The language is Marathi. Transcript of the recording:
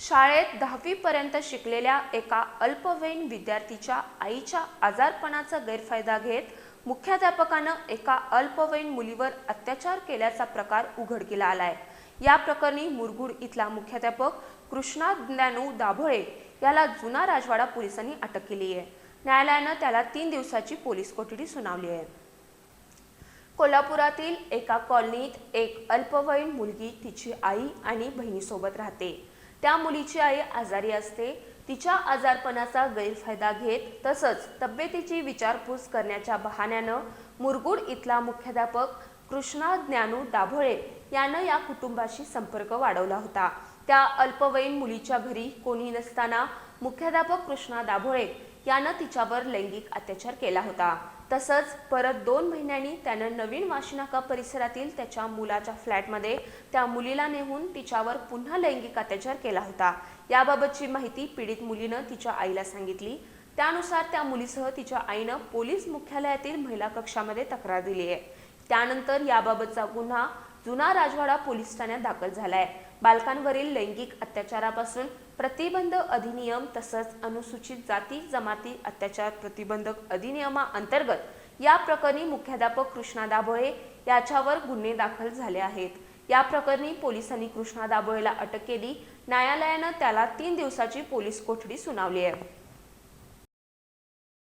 शाळेत दहावीपर्यंत शिकलेल्या एका अल्पवयीन विद्यार्थीच्या आईच्या आजारपणाचा गैरफायदा घेत मुख्याध्यापकानं एका अल्पवयीन मुलीवर अत्याचार केल्याचा प्रकार उघडकीला आलाय. या प्रकरणी मुरगुड इथला मुख्याध्यापक कृष्णा ज्ञानू दाभोळे याला जुना राजवाडा पोलिसांनी अटक केली आहे. न्यायालयानं त्याला तीन दिवसाची पोलीस कोठडी सुनावली आहे. कोल्हापुरातील एका कॉलनीत एक अल्पवयीन मुलगी तिची आई आणि बहिणीसोबत राहते. त्या मुलीची आई आजारी असते. तिच्या आजारपणाचा गैरफायदा घेत तसंच तब्येतीची विचारपूस करण्याच्या बहाण्यानं मुरगुड इथला मुख्याध्यापक कृष्णा ज्ञानू दाभोळे यानं या कुटुंबाशी संपर्क वाढवला होता. त्या अल्पवयीन मुलीच्या घरी कोणी नसताना मुख्याध्यापक कृष्णा दाभोळे यानं तिच्यावर लैंगिक अत्याचार केला होता. तसंच परत दोन महिन्यांनी त्यानं नवीन वाशिनाका परिसरातील त्याच्या मुलाच्या फ्लॅटमध्ये त्या मुलीला नेहून तिच्यावर पुन्हा लैंगिक अत्याचार केला होता. याबाबतची माहिती पीडित मुलीनं तिच्या आईला सांगितली. त्यानुसार त्या मुलीसह तिच्या आईनं पोलीस मुख्यालयातील महिला कक्षामध्ये तक्रार दिली आहे त्यानंतर याबाबतचा गुन्हा जुना राजवाडा पोलीस ठाण्यात दाखल झालाय. बालकांवरील लैंगिक अत्याचारापासून प्रतिबंध अधिनियम तसंच अनुसूचित जाती जमाती अत्याचार प्रतिबंधक अधिनियमाअंतर्गत या प्रकरणी मुख्याध्यापक कृष्णा दाभोळे याच्यावर गुन्हे दाखल झाले आहेत. या प्रकरणी पोलिसांनी कृष्णा दाभोळेला अटक केली. न्यायालयानं त्याला तीन दिवसाची पोलीस कोठडी सुनावली आहे.